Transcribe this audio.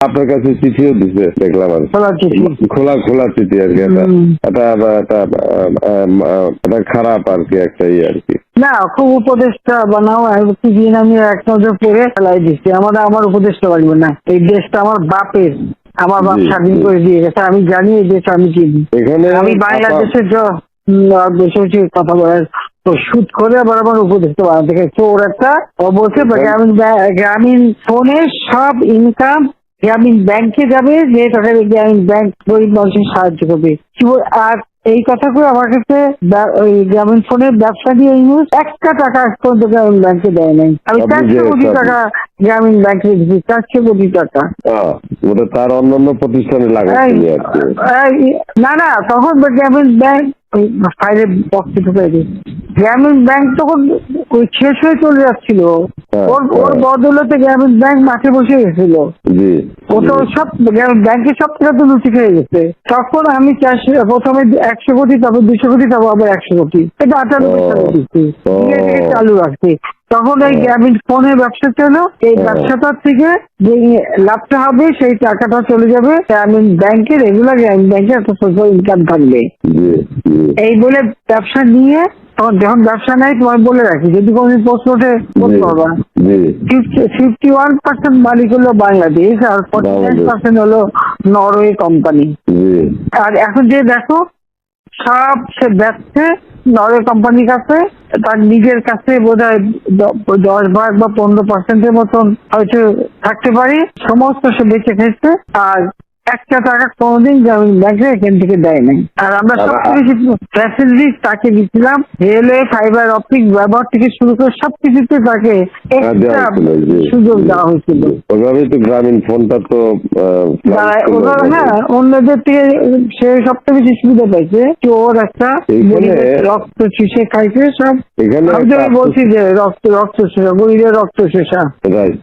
আপনার কাছে চিঠিও দিছে দেখলাম আর খোলা খোলা চিঠি আর কি এটা। এটা এটা এটা খারাপ আর কি একটা ইয়ে আর কি। না খুব উপদেশটা বানাও আমি দিন আমি এক নজর পরে ফেলাই দিচ্ছি। আমার আমার উপদেশটা লাগবে না। এই দেশটা আমার বাপের আমার বাপ স্বাধীন করে দিয়ে গেছে আমি জানি এই দেশ আমি চিনি। এখানে আমি বাংলাদেশের বেশি কথা বলার তো সুদ করে আবার আমার উপদেশটা বানাতে ওর একটা এখানে- গ্রামীণ গ্রামীণ ফোনের সব ইনকাম গ্রামীণ ব্যাংকে যাবে যে টাকা গ্রামীণ ব্যাংক গরিব মানুষের সাহায্য করবে। আর এই কথাগুলো আমার কাছে ওই গ্রামীণ ফোনের ব্যবসা দিয়ে ইউজ একটা টাকা আজ পর্যন্ত গ্রামীণ ব্যাংকে দেয় নাই। আমি চারশো কোটি টাকা গ্রামীণ ব্যাংকে দিচ্ছি চারশো কোটি টাকা। ওটা তার অন্যান্য প্রতিষ্ঠানে না না তখন গ্রামীণ ব্যাংক ফাইলে বক্স ঢুকে। গ্রামীণ ব্যাংক তখন ওই শেষ হয়ে চলে যাচ্ছিল। হ্যাঁ, ওর ওর হ্যাঁ। বদলতে গ্রামীণ ব্যাংক মাঠে বসে গেছিল। ও তো সব ব্যাংকের সব টাকা তো লুচি খেয়ে গেছে। তখন আমি চারশো প্রথমে একশো কোটি তারপর দুশো কোটি তারপর আবার একশো কোটি। এটা আটানব্বই। দিচ্ছি চালু রাখছি তখন এই। গ্রামীণ ফোনের ব্যবসা ছিল এই ব্যবসাটার থেকে যে লাভটা হবে সেই টাকাটা চলে যাবে গ্রামীণ ব্যাংকে রেগুলার গ্রামীণ ব্যাংকে একটা সোশ্যাল ইনকাম থাকবে। এই বলে ব্যবসা নিয়ে তখন যখন ব্যবসা নাই তোমার বলে রাখি যদি কোনো প্রশ্ন ওঠে বলতে জি, পারবা। ফিফটি ওয়ান পার্সেন্ট মালিক হলো বাংলাদেশ আর। পার্সেন্ট হলো নরওয়ে কোম্পানি আর এখন যে দেখো সব সে ব্যবসা নরওয়ে কোম্পানির কাছে তার নিজের কাছে বোধ হয় দশ ভাগ বা পনেরো পার্সেন্টের মতন হয়তো থাকতে পারি। সমস্ত সে বেঁচে খেয়েছে আর একটা টাকা কোনোদিন গ্রামীণ ব্যাংকে এখান থেকে দেয় নাই আর আমরা সবকিছু ফ্যাসিলিটি তাকে দিচ্ছিলাম রেলওয়ে ফাইবার অপটিক ব্যবহার থেকে শুরু করে সবকিছুতে তাকে হ্যাঁ, এক্সট্রা সুযোগ দেওয়া হয়েছিল জি। ওইভাবেই তো গ্রামীণ ফোনটা তো ওইভাবে। হ্যাঁ অন্যদের থেকে সে সবথেকে বেশি সুবিধা পাইছে যে ওর একটা রক্ত চুষে খাইছে সব আমি বলছি যে রক্ত রক্ত শোষা গরিবের রক্ত শোষা রাইট